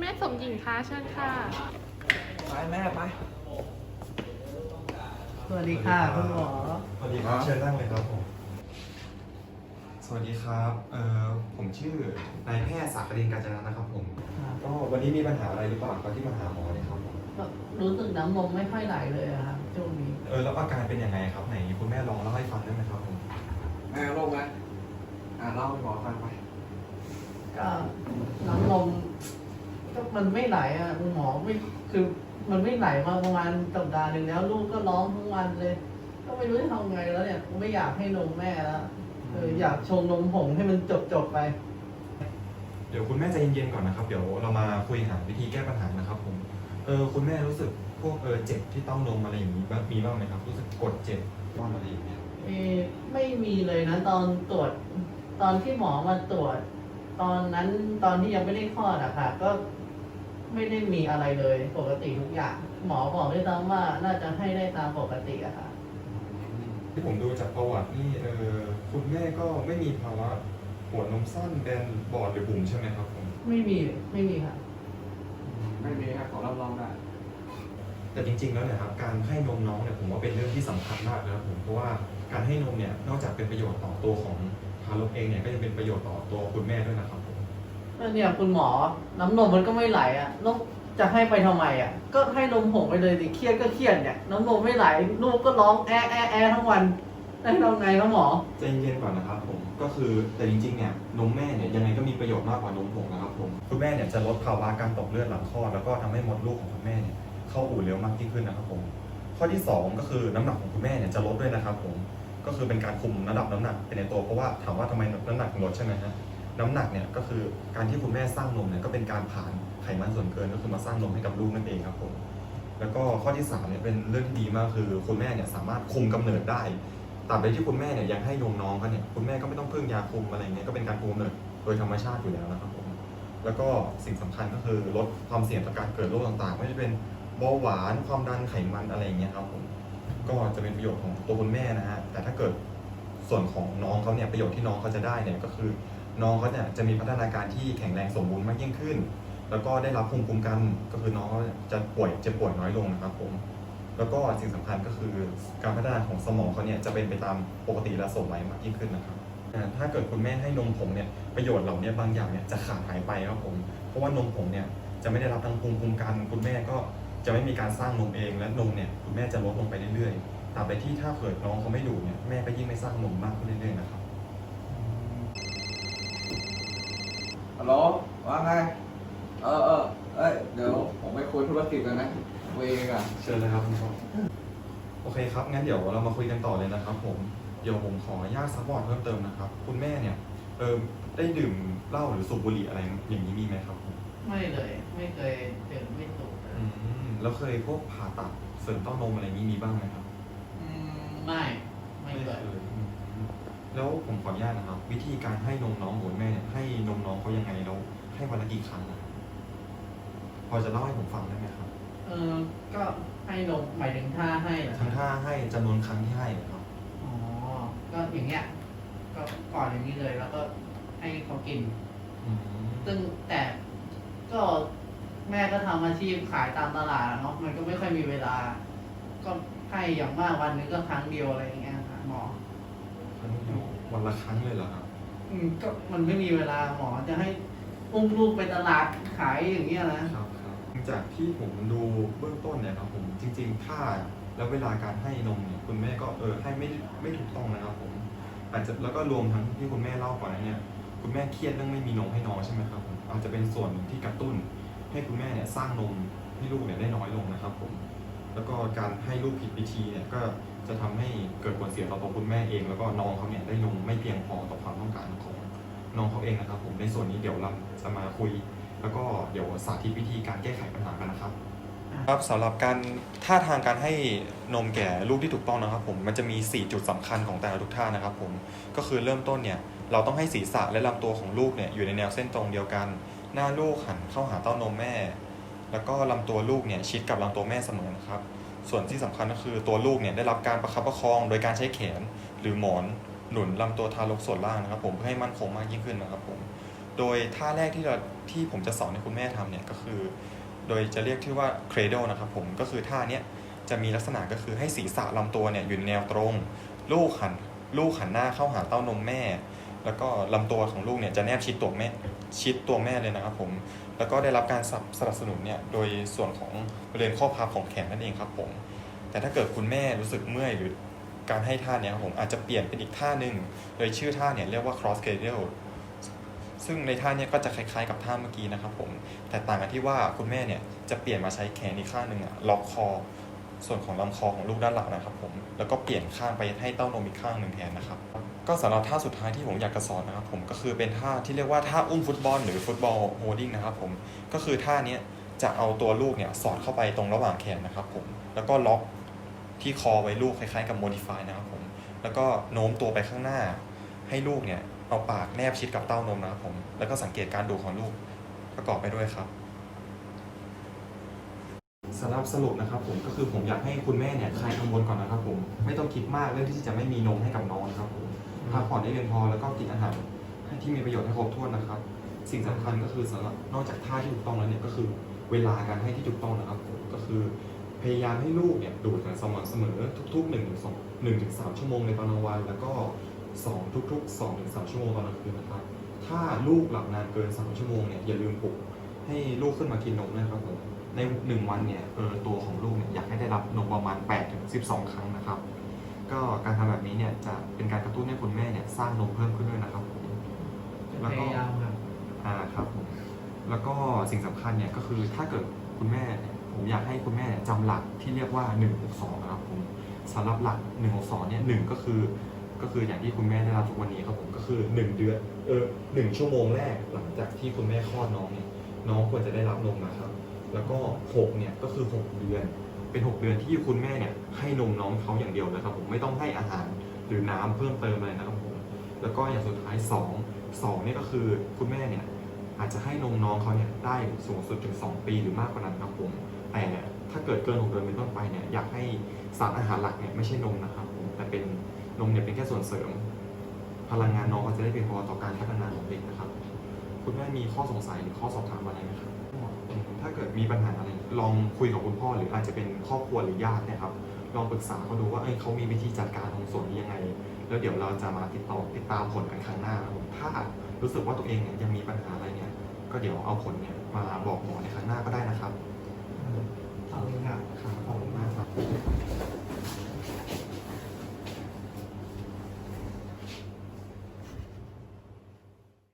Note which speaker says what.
Speaker 1: แม่สมหญิงคะเชิญค่ะ
Speaker 2: ไปแม่ไป
Speaker 3: สวัสดีค่ะคุณหมอ
Speaker 4: สวัสดีครับเชิญนั่งเลยครับผม สวัสดีครับเอ่อผมชื่อนายแพทย์ศักดินการจนานะครับผม ก็วันนี้มีปัญหาอะไรหรือเปล่าครับที่มาหาหมอเนี่ยครับผม
Speaker 3: รู้สึกน้ำนมไม่ค่อยไหลเลยอะครับช่วงนี้
Speaker 4: เออแล้วอาการเป็นยังไงครับไหนคุณแม่ลองเล่าให้ฟังได้ไหมครับผม
Speaker 2: แม่ลงไหมอ่าเล่าให้หมอฟังไป
Speaker 3: ก็น้ำนม ก็มันไม่ไหลอะคุณหมอไม่คือมันไม่ไหลมาประมาณสัปดาห์หนึ่งแล้ว ลูกก็ร้องทั้งวันเลย ก็ไม่รู้จะทำไงแล้วเนี่ยไม่อยากให้นมแม่แล้วเอออยากชงนมผงให้มันจบจบๆไป
Speaker 4: เดี๋ยวคุณแม่ใจเย็นๆก่อนนะครับ เดี๋ยวเรามาคุยหาวิธีแก้ปัญหานะครับ ผม เออคุณแม่รู้สึกพวกเออเจ็บที่เต้านมอะไรอย่างนี้บ้างมีบ้างไหมครับ รู้สึกกดเจ็บบ้างอะไรอย่างเงี้ย
Speaker 3: เอ่อไม่มีเลยนะ ตอนตรวจ ตอนที่หมอมาตรวจ ตอนนั้นตอนที่ยังไม่ได้คลอดอะค่ะ ก็ ไม่ได้มีอะไรเลยปกติทุกอย่าง หมอบอกด้วยซ้ำว่าน่าจะให้ได้ตามปกติอะค่ะ
Speaker 4: ที่ผมดูจากประวัตินี่เออคุณแม่ก็ไม่มีภาวะปวดนมสั้นแบนบอดหรือบุ๋มใช่ไหมครับผม
Speaker 3: ไม่มีไม่มีค่ะ
Speaker 2: ไม่มีครับขอรับรองได้
Speaker 4: แต่จริงๆแล้วเนี่ยครับการให้นมน้องเนี่ยผมว่าเป็นเรื่องที่สำคัญมากนะครับผมเพราะว่าการให้นมเนี่ยนอกจากเป็นประโยชน์ต่อตัวของทารกเองเนี่ยก็ยังเป็นประโยชน์ต่อตัวคุณแม่ด้วยนะครับผม
Speaker 3: แล้ว เนี่ยคุณหมอ น้ำนมมันก็ไม่ไหลอะแล้วจะให้ไปทำไมอะ ก็ให้นมผงไปเลยดิเครียดก็เครียดเนี่ย น้ำนมไม่ไหลลูกก็ร้องแอะแอะแอะทั้งวันได้ทำไงครับหมอ
Speaker 4: ใจเย็นๆก่อนนะครับผมก็คือแต่จริงๆเนี่ยนมแม่เนี่ยยังไงก็มีประโยชน์มากกว่านมผงนะครับผมคุณแม่เนี่ยจะลดภาวะการตกเลือดหลังคลอดแล้วก็ทำให้มดลูกของคุณแม่เนี่ยเข้าอู่เร็วมากยิ่งขึ้นนะครับผมข้อที่สองก็คือน้ำหนักของคุณแม่เนี่ยจะลดด้วยนะครับผมก็คือเป็นการคุมระดับน้ำหนักเป็นในตัวเพราะว่าถามว่าทำไมน้ำหนักลดใช่ไหมฮะ น้ำหนักเนี่ยก็คือการที่คุณแม่สร้างนมเนี่ยก็เป็นการผ่านไขมันส่วนเกินก็คือมาสร้างนมให้กับลูกนั่นเองครับผมแล้วก็ข้อที่สามเนี่ยเป็นเรื่องที่ดีมากคือคุณแม่เนี่ยสามารถคุมกำเนิดได้ตราบใดที่คุณแม่เนี่ยยังให้นมน้องเขาเนี่ยคุณแม่ก็ไม่ต้องพึ่งยาคุมอะไรเงี้ยก็เป็นการคุมกำเนิดโดยธรรมชาติอยู่แล้วนะครับผมแล้วก็สิ่งสำคัญก็คือลดความเสี่ยงต่อการเกิดโรคต่างๆ ไม่ว่าจะเป็นเบาหวานความดันไขมันอะไรอย่างเงี้ยครับผมก็จะเป็นประโยชน์ของตัวคุณแม่นะฮะแต่ถ้าเกิดส่วนของน้องเขาเนี่ยประโยชน์ที่น้องเขาจะได้เนี่ยก็คือ น้องเขาเนี่ยจะมีพัฒนาการที่แข็งแรงสมบูรณ์มากยิ่งขึ้น แล้วก็ได้รับภูมิคุ้มกันก็คือน้องจะป่วยเจะป่วยน้อยลงนะครับผมแล้วก็สิ่งสำคัญก็คือการพัฒนาของสมองเขาเนี่ยจะเป็นไปตามปกติและสมวัยมากยิ่งขึ้นนะครับ ถ้าเกิดคุณแม่ให้นมผงเนี่ยประโยชน์เหล่านี้บางอย่างเนี่ยจะขาดหายไปครับผม เพราะว่านมผงเนี่ยจะไม่ได้รับทั้งภูมิคุ้มกันคุณแม่ก็จะไม่มีการสร้างนมเองและนมเนี่ยคุณแม่จะลดลงไปเรื่อยๆตาบใดที่ถ้าเกิดน้องเขาไม่ดูเนี่ยแม่ก็ยิ่งไม่สร้างนมมากขึ้นเรื่อยๆนะครับ
Speaker 2: ฮัลโหลว่าไง เออเออเอ้ย เดี๋ยวผมไปคุยธุรกิจกันนะคุยเองอะ
Speaker 4: เชิญเลยครับคุณพ่อโอเคครับ งั้นเดี๋ยวเรามาคุยกันต่อเลยนะครับ ผม เดี๋ยวผมขออนุญาตซัพพอร์ตเพิ่มเติมนะครับ คุณแม่เนี่ย เออได้ดื่มเหล้าหรือสูบบุหรี่อะไรอย่างนี้มีไหมครับผม
Speaker 3: ไม่เลย ไม่เคยเจอไม่สูบเลย
Speaker 4: อืมแล้วเคยพวกผ่าตัดเสริมเต้านมอะไรอย่างนี้มีบ้างไหมครับ
Speaker 3: อืมไม่ ไม่เคย
Speaker 4: อืม แล้วผมขออนุญาตนะครับ วิธีการให้นมน้องของคุณแม่เนี่ยให้นมน้องเขายังไงแล้วให้วันละกี่ครั้งอะพอจะเล่าให้ผมฟังได้ไหมครับ
Speaker 3: เออก็ให้นมหมายถึงท่าให้เหรอ
Speaker 4: ทั้งท่าให้จำนวนครั้งที่ให้ครับ
Speaker 3: อ๋อ ก็อย่างเงี้ย ก็ก่อนอย่างนี้เลยแล้วก็ให้เขากิน
Speaker 4: อืม
Speaker 3: ซึ่งแต่ก็แม่ก็ทำอาชีพขายตามตลาดอะเนาะมันก็ไม่ค่อยมีเวลา ก็ให้อย่างมากวันหนึงก็ครั้งเดียวอะไรอย่างเงี้ยค่ะหมอ
Speaker 4: ครั้งเดีย ววันละครั้งเลยเหรอครับ
Speaker 3: อืมก็มันไม่มีเวลาหมอจะให้อุ้มลูกไปตลาดขายอย่างเงี้ยนะ
Speaker 4: ครับครับจากที่ผมดูเบื้องต้นเนี่ยครับผมจริงๆถ้าแล้วเวลาการให้นมเนี่ยคุณแม่ก็เออให้ไม่ไม่ถูกต้องนะครับผมอาจจะแล้วก็รวมทั้งที่คุณแม่เล่าก่อนหน้าเนี่ยคุณแม่เครียดเรื่องไม่มีนมให้น้องใช่ไหมครับผมอาจจะเป็นส่วนหนึ่งที่กระตุ้น ให้คุณแม่เนี่ยสร้างนมให้ลูกเนี่ยได้น้อยลงนะครับผม แล้วก็การให้ลูกผิดวิธีเนี่ยก็จะทำให้เกิดผลเสียต่อตัวคุณแม่เอง แล้วก็น้องเขาเนี่ยได้นมไม่เพียงพอต่อความต้องการของน้องเขาเองนะครับ ผมในส่วนนี้เดี๋ยวเราจะมาคุย แล้วก็เดี๋ยวสาธิตวิธีการแก้ไขปัญหากันนะครับครับสำหรับการท่าทางการให้นมแก่ลูกที่ถูกต้องนะครับ ผมมันจะมี 4 จุดสำคัญของแต่ละทุกท่านะครับ ผมก็คือเริ่มต้นเนี่ยเราต้องให้ศีรษะและลำตัวของลูกเนี่ยอยู่ในแนวเส้นตรงเดียวกัน หน้าลูกหันเข้าหาเต้านมแม่ แล้วก็ลำตัวลูกเนี่ยชิดกับลำตัวแม่เสมอนะครับ ส่วนที่สำคัญก็คือตัวลูกเนี่ยได้รับการประคับประคองโดยการใช้แขน หรือหมอนหนุนลำตัวทารกส่วนล่างนะครับผมเพื่อให้มั่นคงมากยิ่งขึ้นนะครับผม โดยท่าแรกที่เราที่ผมจะสอนให้คุณแม่ทำเนี่ยก็คือ โดยจะเรียกชื่ว่า cradle นะครับผมก็คือท่าเนี้ยจะมีลักษณะก็คือให้ศีรษะลำตัวเนี่ยอยู่ในแนวตรง ลูกหันลูกหันหน้าเข้าหาเต้านมแม่ แล้วก็ลำตัวของลูกเนี่ยจะแนบชิดตัวแม่ ชิดตัวแม่เลยนะครับผม แล้วก็ได้รับการสนับสนุนเนี่ยโดยส่วนของบริเวณข้อพับของแขนนั่นเองครับผม แต่ถ้าเกิดคุณแม่รู้สึกเมื่อยหรือการให้ท่าเนี่ยผมอาจจะเปลี่ยนเป็นอีกท่าหนึ่งโดยชื่อท่าเนี่ยเรียกว่า cross cradle ซึ่งในท่าเนี้ก็จะคล้ายๆกับท่าเมื่อกี้นะครับผม แต่ต่างกันที่ว่าคุณแม่เนี่ยจะเปลี่ยนมาใช้แขนอีกข้างหนึ่งอะล็อกคอ ส่วนของลำคอของลูกด้านหลังนะครับผมแล้วก็เปลี่ยนข้างไปให้เต้านมอีกข้างหนึ่งแทนนะครับก็สำหรับท่าสุดท้ายที่ผมอยากจะสอนนะครับผมก็คือเป็นท่าที่เรียกว่าท่าอุ้มฟุตบอลหรือฟุตบอลโฮดดิ้งนะครับผมก็คือท่านี้จะเอาตัวลูกเนี่ยสอดเข้าไปตรงระหว่างแขนนะครับผมแล้วก็ล็อกที่คอไว้ลูกคล้ายๆกับ modify นะครับผมแล้วก็โน้มตัวไปข้างหน้า ให้ลูกเนี่ยเอาปากแนบชิดกับเต้านมนะครับผมแล้วก็สังเกตการดูของลูกประกอบไปด้วยครับ สำหรับสรุปนะครับผมก็คือผมอยากให้คุณแม่เนี่ยคลายกังวลก่อนนะครับผมไม่ต้องคิดมากเรื่องที่จะไม่มีนมให้กับน้องนะครับผมพักผ่อนได้เพียงพอแล้วก็กินอาหารให้ที่มีประโยชน์ให้ครบถ้วนนะครับ สิ่งสำคัญก็คือสำหรับนอกจากท่าที่ถูกต้องแล้วเนี่ยก็คือเวลาการให้ที่ถูกต้องนะครับผมก็คือพยายามให้ลูกเนี่ยดูดอย่างสม่ำเสมอทุกๆ1นึ่งถึงสองหนึ่งถึงสามชั่วโมงในตอนกลางวัน แล้วก็สองทุกๆ2ถึงสามชั่วโมงตอนกลางคืนนะครับถ้าลูกหลับนานเกินสามชั่วโมงเนี่ยอย่าลืมปลุกให้ลูกขึ้นมากินนมนะครับผม ในหนึ่งวันเนี่ยเออตัวของลูกเนี่ยอยากให้ได้รับนมประมาณ8ถึง12 ครั้งนะครับ ก็การทำแบบนี้เนี่ยจะเป็นการกระตุ้นให้คุณแม่เนี่ยสร้างนมเพิ่มขึ้นด้วยนะครับผม
Speaker 3: พยายามครับ
Speaker 4: อ่าครับผมแล้วก็สิ่งสำคัญเนี่ยก็คือถ้าเกิดคุณแม่เนี่ยผมอยากให้คุณแม่เนี่ยจำหลักที่เรียกว่า 1 6 2 นะครับผมสำหรับหลัก 1 6 2 เนี่ยหนึ่งก็คือก็คืออย่างที่คุณแม่ได้รับทุกวันนี้ครับผมก็คือ 1 เดือนเออหนึ่งชั่วโมงแรกหลังจากที่คุณแม่คลอดน้องเนี่ยน้องควรจะได้รับนมนะครับ แล้วก็6เนี่ยก็คือ 6 เดือน เป็น 6 เดือนที่คุณแม่เนี่ยให้นมน้องเขาอย่างเดียวนะครับผมไม่ต้องให้อาหารหรือน้ำเพิ่มเติมอะไรนะครับผมแล้วก็อย่างสุดท้าย 2 2เนี่ยก็คือคุณแม่เนี่ยอาจจะให้นมน้องเขาเนี่ยได้สูงสุดถึง 2 ปีหรือมากกว่านั้นครับผมแต่ถ้าเกิดเกิน6เดือนเป็นต้นไปเนี่ยอยากให้สารอาหารหลักเนี่ยไม่ใช่นมนะครับผมแต่เป็นนมเนี่ยเป็นแค่ส่วนเสริม พลังงานน้องเขาจะได้เพียงพอต่อการพัฒนาของเด็กนะครับ คุณแม่มีข้อสงสัยหรือข้อสอบถามอะไรไหมครับ ถ้าเกิดมีปัญหาอะไรลองคุยกับคุณพ่อหรืออาจจะเป็นครอบครัวหรือญาตินะครับ ลองปรึกษาเขาดูว่าเอ้ยเขามีวิธีจัดการตรงส่วนนี้ยังไง แล้วเดี๋ยวเราจะมาติดต่อติดตามผลกันครั้งหน้าครับถ้ารู้สึกว่าตัวเองเนี่ยยังมีปัญหาอะไรเนี่ย ก็เดี๋ยวเอาผลเนี่ยมาบอกหมอในครั้งหน้าก็ได้นะครับ
Speaker 3: ขอบคุณครับ
Speaker 4: ครับขอบคุณมากครับ